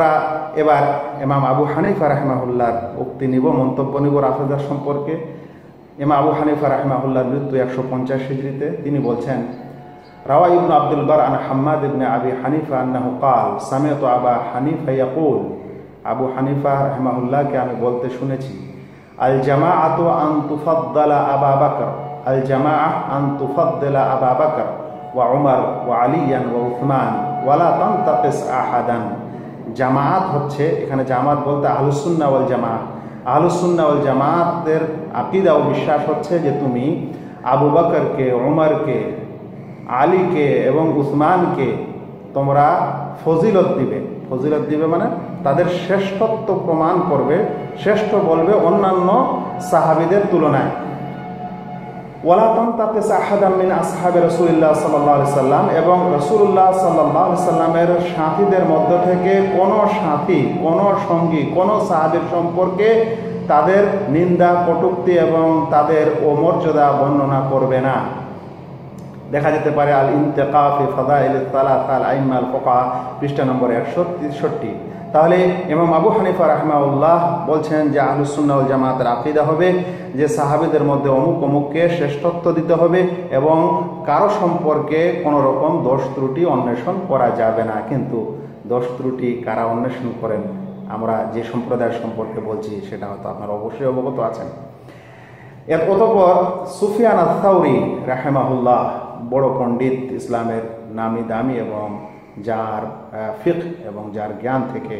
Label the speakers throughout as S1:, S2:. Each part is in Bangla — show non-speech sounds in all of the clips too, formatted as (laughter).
S1: আমরা এবার এমাম আবু হানিফা রাহমাহুল্লার উক্তি নিব, মন্তব্য নিব রাফেদার সম্পর্কে। ইমাম আবু হানিফা রাহমাহুল্লার মৃত্যু একশো পঞ্চাশ হিজড়িতে। তিনি বলছেন রাওয়া ইবনু আব্দুল বার আন হাম্মাদ ইবনে আবি হানিফা আন্নাহু কাল সামিয়ত আবা হানিফা ইয়াকুল। আবু হানিফা রাহমাহুল্লাহকে আমি বলতে শুনেছি, আল জামা আত আন তুফাদ্দালা আবা বাকর। আল জামা আন তুফাদ্দালা আবা বাকর, ওয়া উমর, ওয়া আলিয়ান, ওয়া উসমান ওয়ালা তান্তাকিস আহাদান। জামাত হচ্ছে, এখানে জামাত বলতে আহলুসুন্না ওয়াল জামাত। আহলুসুন্না ওয়াল জামাতের আকিদা ও বিশ্বাস হচ্ছে যে তুমি আবু বকরকে ওমরকে আলীকে এবং উসমানকে তোমরা ফজিলত দিবে। ফজিলত দিবে মানে তাদের শ্রেষ্ঠত্ব প্রমাণ করবে, শ্রেষ্ঠ বলবে অন্যান্য সাহাবিদের তুলনায়। ওয়ালাতন তাকে সাহাদামিন আসহাবে রসুল্লাহ সাল্লাহ সাল্লাম এবং রসুল্লাহ সাল্লাহ সাল্লামের সাথীদের মধ্য থেকে কোনো সাথী, কোনো সঙ্গী, কোনো সাহাবির সম্পর্কে তাদের নিন্দা, কটুক্তি এবং তাদের অমর্যাদা বর্ণনা করবে না। দেখা যেতে পারে আল ইন্তেকাফি ফাদা ইল তালাত আল আইমাল ফোকা পৃষ্ঠা নম্বর একশো তেষট্টি। তাহলে ইমাম আবু হানিফা রাহমাউল্লাহ বলছেন যে আহলুসুন্নাউল জামাতের আকিদা হবে যে সাহাবিদের মধ্যে অমুক অমুককে শ্রেষ্ঠত্ব দিতে হবে এবং কারও সম্পর্কে কোনো রকম দোষ ত্রুটি অন্বেষণ করা যাবে না। কিন্তু দোষ ত্রুটি কারা অন্বেষণ করেন? আমরা যে সম্প্রদায়ের সম্পর্কে বলছি সেটা হয়তো আপনারা অবশ্যই অবগত আছেন। এর অতপর সুফিয়ান আথাউরি রাহেমাহুল্লাহ বড় পণ্ডিত ইসলামের নামি দামি এবং যার ফিক এবং যার জ্ঞান থেকে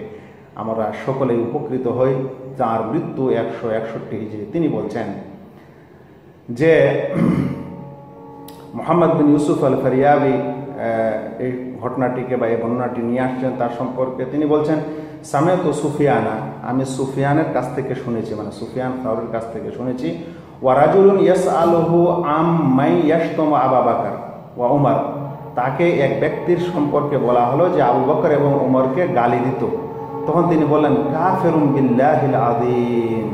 S1: আমরা সকলেই উপকৃত হই, যার মৃত্যু একশো একষট্টি হিজড়ি তিনি বলছেন যে, (clears throat) মোহাম্মদ বিন ইউসুফ আল ফারিয়াবি এই ঘটনাটিকে বা এই বর্ণনাটি নিয়ে আসছেন তার সম্পর্কে। তিনি বলছেন সামে তো সুফিয়ানা, আমি সুফিয়ানের কাছ থেকে শুনেছি মানে সুফিয়ান খাউরের কাছ থেকে শুনেছি ওয়ারাজুলুন ইয়াস আলহু আম মাই ইয়াস্তম আবা বাকার ওয়া উমার। তাকে এক ব্যক্তির সম্পর্কে বলা হলো যে আবু বকর এবং উমরকে গালি দিত। তখন তিনি বললেন কাফেরুম বিল্লাহিল আদিম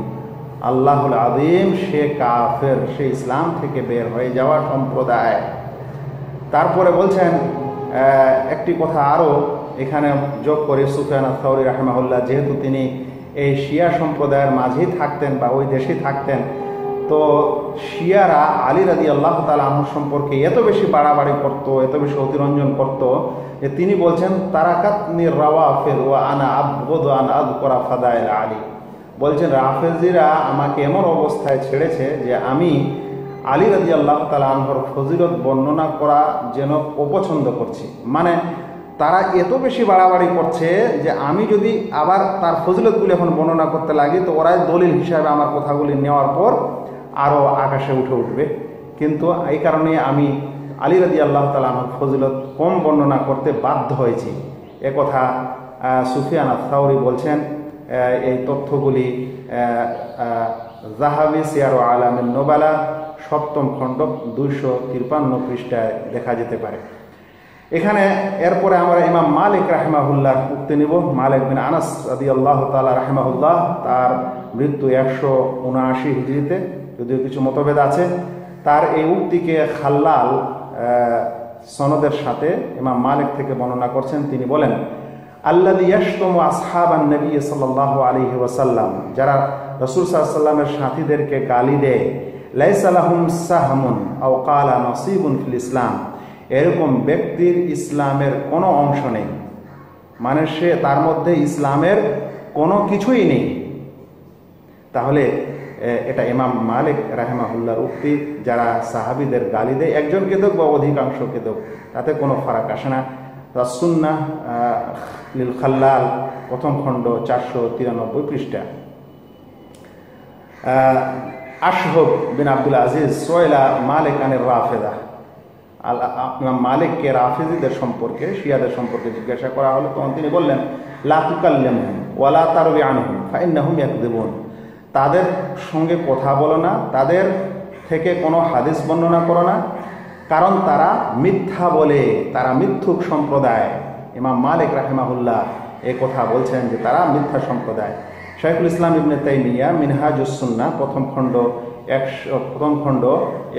S1: আল্লাহুল আদিম সে কাফের, সে ইসলাম থেকে বের হয়ে যাওয়া সম্প্রদায়। তারপরে বলছেন একটি কথা আরও এখানে যোগ করে সুফিয়ান আসাউরি রাহমাহুল্লাহ, যেহেতু তিনি এই শিয়া সম্প্রদায়ের মাঝেই থাকতেন বা ওই দেশেই থাকতেন তো শিয়ারা আলী রাজি আল্লাহ তালা আহর সম্পর্কে এত বেশি বাড়াবাড়ি করতো, এত বেশি অতিরঞ্জন করত যে তিনি বলছেন তারাকাত নির রাওয়া ফের ও আনা আবদ আন আদ করা ফাদাইল আলী। বলছেন, রাফেজিরা আমাকে এমন অবস্থায় ছেড়েছে যে আমি আলী রাজি আল্লাহ তালা আনহর ফজিলত বর্ণনা করা যেন অপছন্দ করছি। মানে তারা এত বেশি বাড়াবাড়ি করছে যে আমি যদি আবার তার ফজিলতগুলি এখন বর্ণনা করতে লাগি, তো ওরাই দলিল হিসাবে আমার কথাগুলি নেওয়ার পর আরও আকাশে উঠে উঠবে। কিন্তু এই কারণে আমি আলী রাজি আল্লাহ তালা আমার ফজিলত কম বর্ণনা করতে বাধ্য হয়েছি। একথা সুফিয়ান সাউরি বলছেন এই তথ্যগুলি জাহাবি সিয়ার আলামের নোবালা সপ্তম খণ্ড দুইশো তিরপান্ন পৃষ্ঠায় দেখা যেতে পারে। এখানে এরপরে আমরা ইমাম মালিক রাহমাহুল্লাহ উক্তি নিব। মালিক বিন আনাস আদি আল্লাহ তালা রাহমাহুল্লাহ, তার মৃত্যু একশো উনআশি হিজড়িতে, যদিও কিছু মতভেদ আছে। তার এই উক্তিকে খাল্লাল সনদের সাথে ইমাম মালিক থেকে বর্ণনা করছেন। তিনি বলেন আল্লাদি ইয়াস্তম আসহাবান নবী সাল্লাহ আলহি ওয়াসাল্লাম যারা রসুল সাল্লামের সাথীদেরকে গালি দেয় লাইসালাহুম সাহমুন আও কালা নসিবুন ফিল ইসলাম এরকম ব্যক্তির ইসলামের কোনো অংশ নেই। মানে সে তার মধ্যে ইসলামের কোনো কিছুই নেই। তাহলে এটা ইমাম মালিক রাহেমাহুল্লার উক্তি, যারা সাহাবিদের গালি দেয় একজনকে দেখ বা অধিকাংশকে দেখ তাতে কোনো ফারাক আসে না। রাসুন্না লিল খাল্লাল, প্রথম খণ্ড চারশো তিরানব্বই পৃষ্ঠা। আশহব বিন আব্দুল আজিজ সোয়েলা মালিক আনের রাফেদা। ইমাম মালিককে, রাফিজিদের সম্পর্কে, শিয়াদের সম্পর্কে জিজ্ঞাসা করা হলো। তখন তিনি বললেন লাতুকাল্লেম ওয়ালা তারবি আনহুম, ফাইন্নাহুম ইয়াকদিবুন। তাদের সঙ্গে কথা বলো না, তাদের থেকে কোনো হাদিস বর্ণনা করো না, কারণ তারা মিথ্যা বলে, তারা মিথ্যুক সম্প্রদায়। ইমাম মালিক রাহেমাহুল্লাহ এ কথা বলছেন যে তারা মিথ্যা সম্প্রদায়। শাইখুল ইসলাম ইবনে তাইমিয়া মিনহাজুসুন্না প্রথম খণ্ড একশো, প্রথম খণ্ড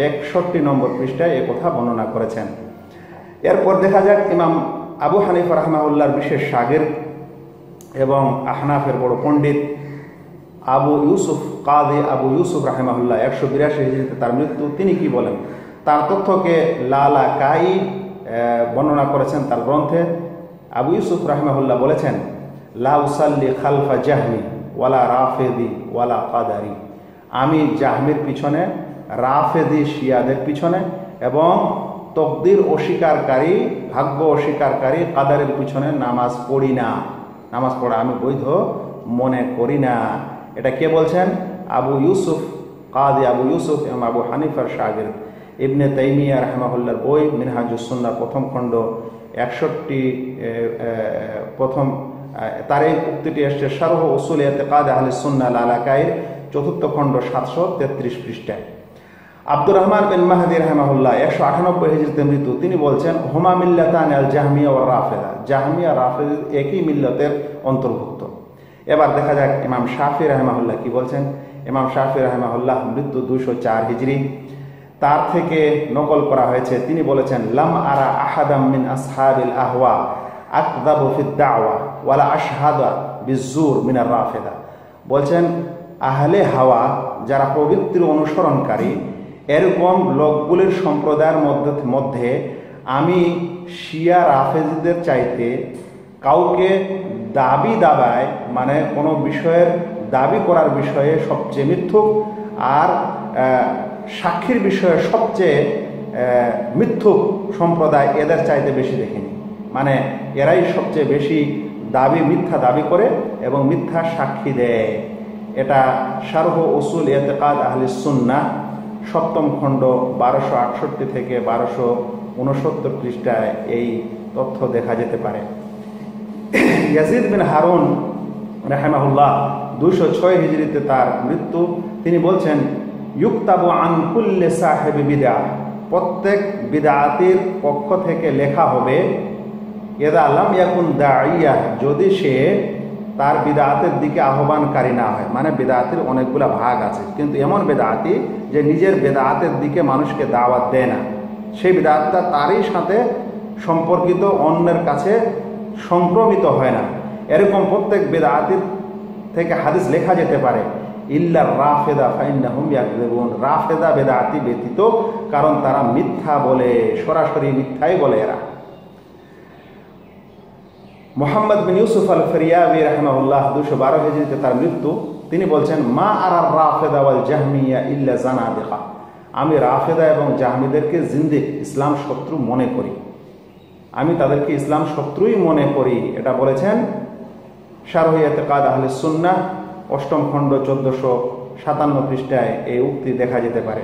S1: একষট্টি নম্বর পৃষ্ঠায় কথা বর্ণনা করেছেন। এরপর দেখা যাক ইমাম আবু হানিফা রহমাউল্লাহর বিশেষ সাগের এবং আহনাফের বড় পণ্ডিত আবু ইউসুফ কাদে আবু ইউসুফ রাহেমাহুল্লাহ, একশো বিরাশি হিজড়িতে তার মৃত্যু, তিনি কি বলেন? তার তথ্যকে লালা কাই বর্ণনা করেছেন তার গ্রন্থে। আবু ইউসুফ রাহমাহুল্লাহ বলেছেন লাউসাল্লি খালফা জাহমি। ওয়ালা রাফেদি, ওয়ালা কাদারি। আমি জাহমির পিছনে, রাফেদি শিয়াদের পিছনে এবং তকদির অস্বীকারী ভাগ্য অস্বীকারী কাদারের পিছনে নামাজ পড়ি না। নামাজ পড়া আমি বৈধ মনে করি না। এটা কে বলছেন? আবু ইউসুফ, কাদি আবু ইউসুফ এবং আবু হানিফার শাহির ইবনে তাইমিয়া রহমাহুল্লার বই মিনহাজুসন্না প্রথম খণ্ড একষট্টি প্রথম তার এই উক্তিটি এসছে শারহ ওসুল এতেকাদ আহলে সুন্না লালাকাইর চতুর্থ খণ্ড সাতশো তেত্রিশ পৃষ্ঠায় আব্দুর রহমান বিন মাহাদি রহমাহুল্লাহ একশো আটানব্বই হিজরিতে মৃত্যু। তিনি বলছেন, হোমা মিল্লাতান আল জাহমিয়া ও রাফেদা। জাহমিয়া, রাফেদ একই মিল্লতের অন্তর্ভুক্ত। এবার দেখা যাক ইমাম শাফি রহমাহুল্লাহ কি বলছেন। ইমাম শাফি রহমাহুল্লাহ মৃত্যু দুইশো চার হিজড়ি তার থেকে নকল করা হয়েছে। তিনি বলেছেন, লাম আরা আহাদাম মিন আসহাবিল আহওয়া আকদাবু ফিদ ওয়ালা আশহাদা বিজুর মিনার রাফেদা। বলছেন, আহলে হাওয়া যারা পবিত্র অনুসরণকারী, এরকম লোকগুলির সম্প্রদায়ের মধ্যে মধ্যে আমি শিয়া রাফেজিদের চাইতে কাউকে দাবি দাবায় মানে কোনো বিষয়ের দাবি করার বিষয়ে সবচেয়ে মিথ্যুক আর সাক্ষীর বিষয়ে সবচেয়ে মিথ্যুক সম্প্রদায় এদের চাইতে বেশি দেখিনি। মানে এরাই সবচেয়ে বেশি দাবি, মিথ্যা দাবি করে এবং মিথ্যা সাক্ষী দেয়। এটা শারহ উসুল এতেকাদ আহলি সুন্না সপ্তম খণ্ড বারোশো আটষট্টি থেকে বারোশো উনসত্তর পৃষ্ঠায় এই তথ্য দেখা যেতে পারে। ইয়াজিদ বিন হারুন রাহেমাহুল্লাহ দুশো ছয় হিজড়িতে তার মৃত্যু, তিনি বলছেন, ইউক্তাবু আনকুল্লে সাহেব বিদা প্রত্যেক বিদাতির পক্ষ থেকে লেখা হবে এদা আলাম ইয়াকুন দাইয়া যদি সে তার বিদাতের দিকে আহ্বানকারী না হয় মানে বেদাতের অনেকগুলো ভাগ আছে, কিন্তু এমন বেদাতি যে নিজের বেদাতের দিকে মানুষকে দাওয়াত দেয় না। সেই বেদাতটা তারই সাথে সম্পর্কিত অন্যের কাছে সংক্রমিত হয় না। এরকম প্রত্যেক বেদাতির থেকে হাদিস লেখা যেতে পারে, ইল্লা রাফেদা হুমিয়াকুন রাফেদা বেদাতি ব্যতীত কারণ তারা মিথ্যা বলে, সরাসরি মিথ্যাই বলে এরা। মোহাম্মদ বিন ইউসুফ আল ফরিয়াবি রহমাউল্লাহ দুশো বারো হেজরিতে তার মৃত্যু। তিনি বলছেন, মা আর রাফেদা ওয়াল জাহমিয়া ইল্লা জানা দেখা আমি রাফেদা এবং জাহমিদেরকে জিন্দিক, ইসলাম শত্রু মনে করি। আমি তাদেরকে ইসলাম শত্রুই মনে করি। এটা বলেছেন শারহিয়াতে কাদ আহলে সুন্না অষ্টম খণ্ড চোদ্দশো সাতান্ন পৃষ্ঠায় এই উক্তি দেখা যেতে পারে।